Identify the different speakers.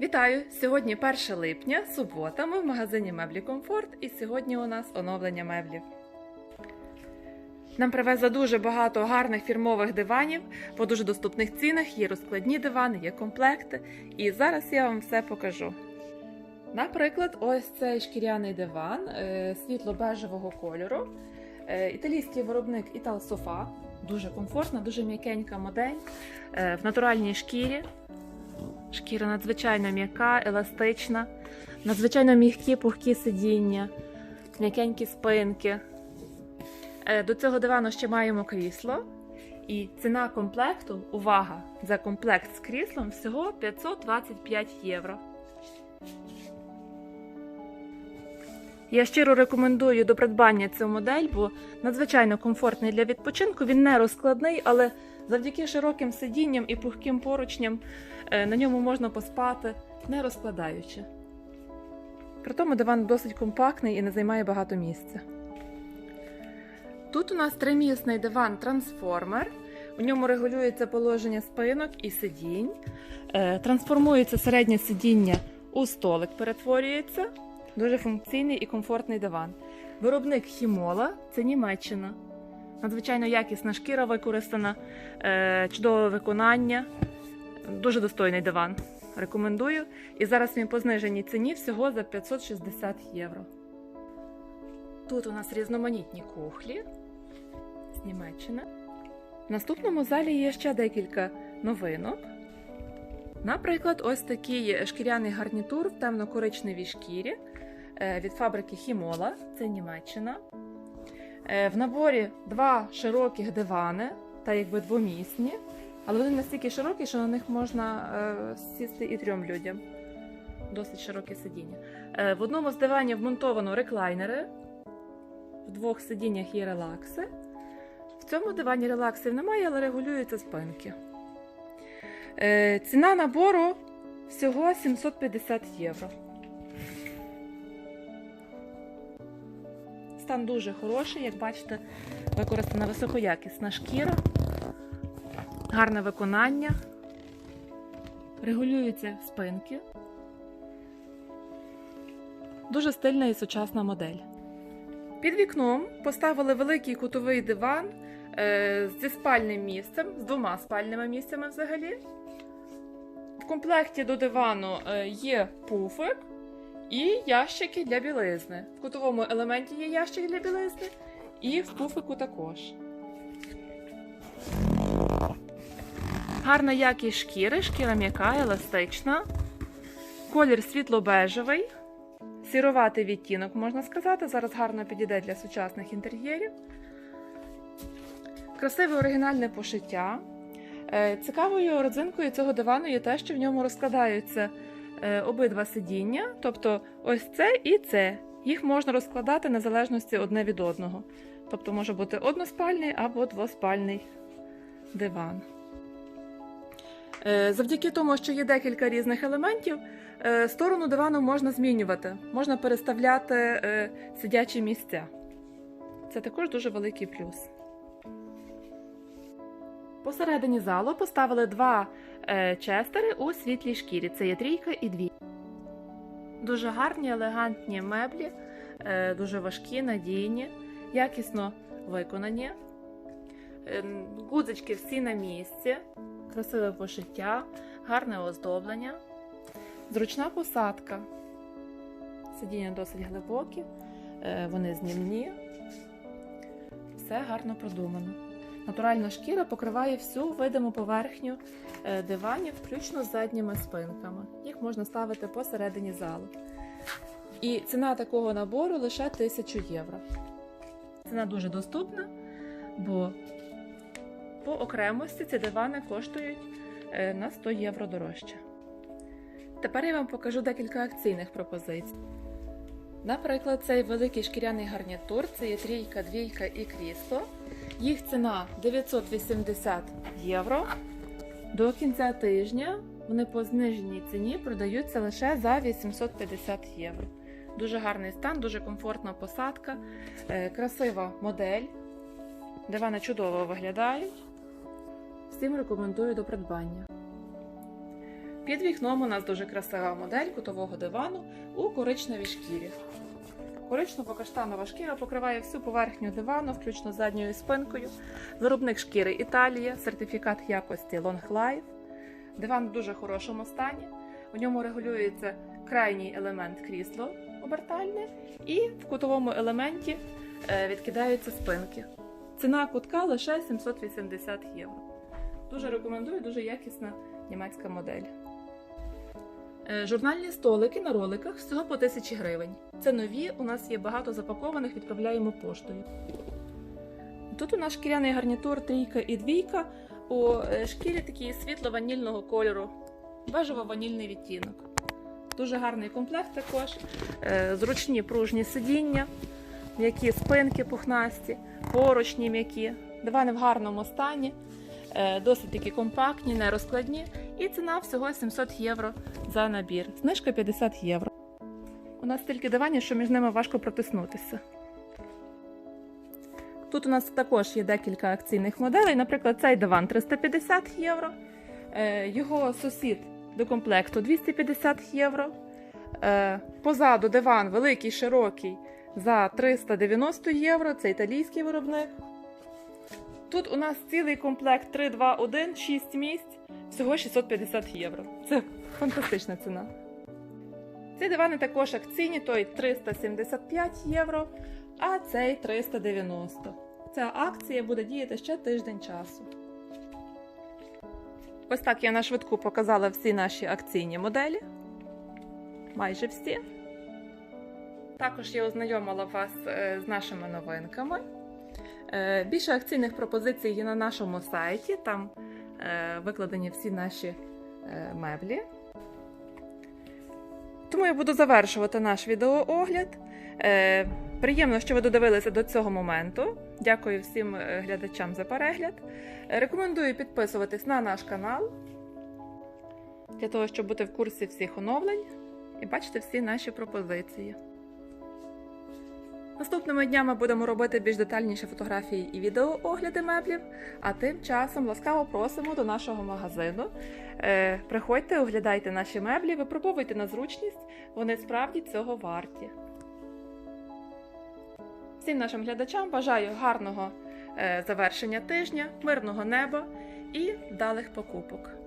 Speaker 1: Вітаю! Сьогодні 1 липня, субота. Ми в магазині Меблі Комфорт, і сьогодні у нас оновлення меблів. Нам привезли дуже багато гарних фірмових диванів по дуже доступних цінах. Є розкладні дивани, є комплекти. І зараз я вам все покажу. Наприклад, ось цей шкіряний диван е, світло-бежевого кольору. Е, Італійський виробник Ital Sofa. Дуже комфортна, дуже м'якенька модель е, в натуральній шкірі. Шкіра надзвичайно м'яка, еластична, надзвичайно м'які пухкі сидіння, м'якенькі спинки. Е, До цього дивану ще маємо крісло. І ціна комплекту, увага, за комплект з кріслом всього 525 євро. Я щиро рекомендую до придбання цю модель, бо надзвичайно комфортний для відпочинку. Він не розкладний, але завдяки широким сидінням і пухким поручням е, на ньому можна поспати, не розкладаючи. При тому диван досить компактний і не займає багато місця. Тут у нас тримісний диван трансформер. У ньому регулюється положення спинок і сидінь. Е, Трансформується середнє сидіння у столик, перетворюється. Дуже функційний і комфортний диван. Виробник Хімола це Німеччина. Надзвичайно якісна шкіра використана, е, чудове виконання. Дуже достойний диван. Рекомендую. І зараз він по зниженій ціні всього за 560 євро. Тут у нас різноманітні кухлі з Німеччини. В наступному залі є ще декілька новинок. Наприклад, ось такий шкіряний гарнітур в темно-коричневій шкірі від фабрики Хімола, це Німеччина. Е, В наборі два широких дивани, та якби двомісні, але вони настільки широкі, що на них можна е, сісти і трьом людям. Досить широке сидіння. Е, В одному з диванів вмонтовано реклайнери, в двох сидіннях є релакси. В цьому дивані релаксів немає, але регулюються спинки. Е, Ціна набору всього 750 євро. Стан дуже хороший, як бачите, використана високоякісна шкіра, гарне виконання, регулюються спинки. Дуже стильна і сучасна модель. Під вікном поставили великий кутовий диван е, зі спальним місцем, з двома спальними місцями взагалі. В комплекті до дивану е, є пуфик і ящики для білизни. В кутовому елементі є ящик для білизни, і в пуфику також. Гарна якість шкіри, шкіра м'яка, еластична. Колір світло-бежевий. Сіроватий відтінок, можна сказати. Зараз гарно підійде для сучасних інтер'єрів. Красиве оригінальне пошиття. Е, Цікавою родзинкою цього дивану є те, що в ньому розкладаються обидва сидіння, тобто ось це і це. Їх можна розкладати незалежності одне від одного. Тобто може бути односпальний або двоспальний диван. Е, Завдяки тому, що є декілька різних елементів, е, сторону дивану можна змінювати, можна переставляти е, сидячі місця. Це також дуже великий плюс. Посередині залу поставили два е, честери у світлій шкірі. Це є трійка і дві. Дуже гарні, елегантні меблі, е, дуже важкі, надійні, якісно виконані. Е, Гудзички всі на місці, красиве пошиття, гарне оздоблення, зручна посадка. Сидіння досить глибокі, е, вони знімні. Все гарно продумано. Натуральна шкіра покриває всю видиму поверхню е, диванів, включно з задніми спинками. Їх можна ставити посередині залу. І ціна такого набору лише 1000 євро. Ціна дуже доступна, бо по окремості ці дивани коштують е, на 100 євро дорожче. Тепер я вам покажу декілька акційних пропозицій. Наприклад, цей великий шкіряний гарнітур це є трійка, двійка і крісло. Їх ціна 980 євро. До кінця тижня вони по зниженій ціні продаються лише за 850 євро. Дуже гарний стан, дуже комфортна посадка, е, красива модель. Дивани чудово виглядають. Всім рекомендую до придбання. Під вікном у нас дуже красива модель кутового дивану у коричневій шкірі. Коричнево-каштанова шкіра покриває всю поверхню дивану, включно задньою спинкою. Виробник шкіри Італія, сертифікат якості Long Life. Диван в дуже хорошому стані. У ньому регулюється крайній елемент крісло обертальне, і в кутовому елементі е, відкидаються спинки. Ціна кутка лише 780 євро. Дуже рекомендую, дуже якісна німецька модель. Е, Журнальні столики на роликах всього по 1000 гривень. Це нові, у нас є багато запакованих, відправляємо поштою. Тут у нас шкіряний гарнітур трійка і двійка. У е, шкірі такий світло-ванільного кольору, бежево-ванільний відтінок. Дуже гарний комплект також. Е, Зручні пружні сидіння, м'які спинки пухнасті, поручні м'які, дивани в гарному стані, досить такі компактні, не розкладні. І ціна всього 700 євро за набір. Знижка 50 євро. У нас стільки диванів, що між ними важко протиснутися. Тут у нас також є декілька акційних моделей. Наприклад, цей диван 350 євро, е, його сусід до комплекту 250 євро. Е, Позаду диван великий, широкий за 390 євро. Це італійський виробник. Тут у нас цілий комплект 3, 2, 1, 6 місць, всього 650 євро. Це фантастична ціна. Ці дивани також акційні, той 375 євро, а цей 390. Ця акція буде діяти ще тиждень часу. Ось так я на швидку показала всі наші акційні моделі. Майже всі. Також я ознайомила вас е, з нашими новинками. Е, Більше акційних пропозицій є на нашому сайті. Там е, викладені всі наші е, меблі. Тому я буду завершувати наш відеоогляд. Приємно, що ви додивилися до цього моменту. Дякую всім глядачам за перегляд. Рекомендую підписуватись на наш канал для того, щоб бути в курсі всіх оновлень і бачити всі наші пропозиції. Наступними днями будемо робити більш детальніші фотографії і відеоогляди меблів, а тим часом ласкаво просимо до нашого магазину. Е, приходьте, оглядайте наші меблі, випробовуйте на зручність, вони справді цього варті. Всім нашим глядачам бажаю гарного е, завершення тижня, мирного неба і вдалих покупок.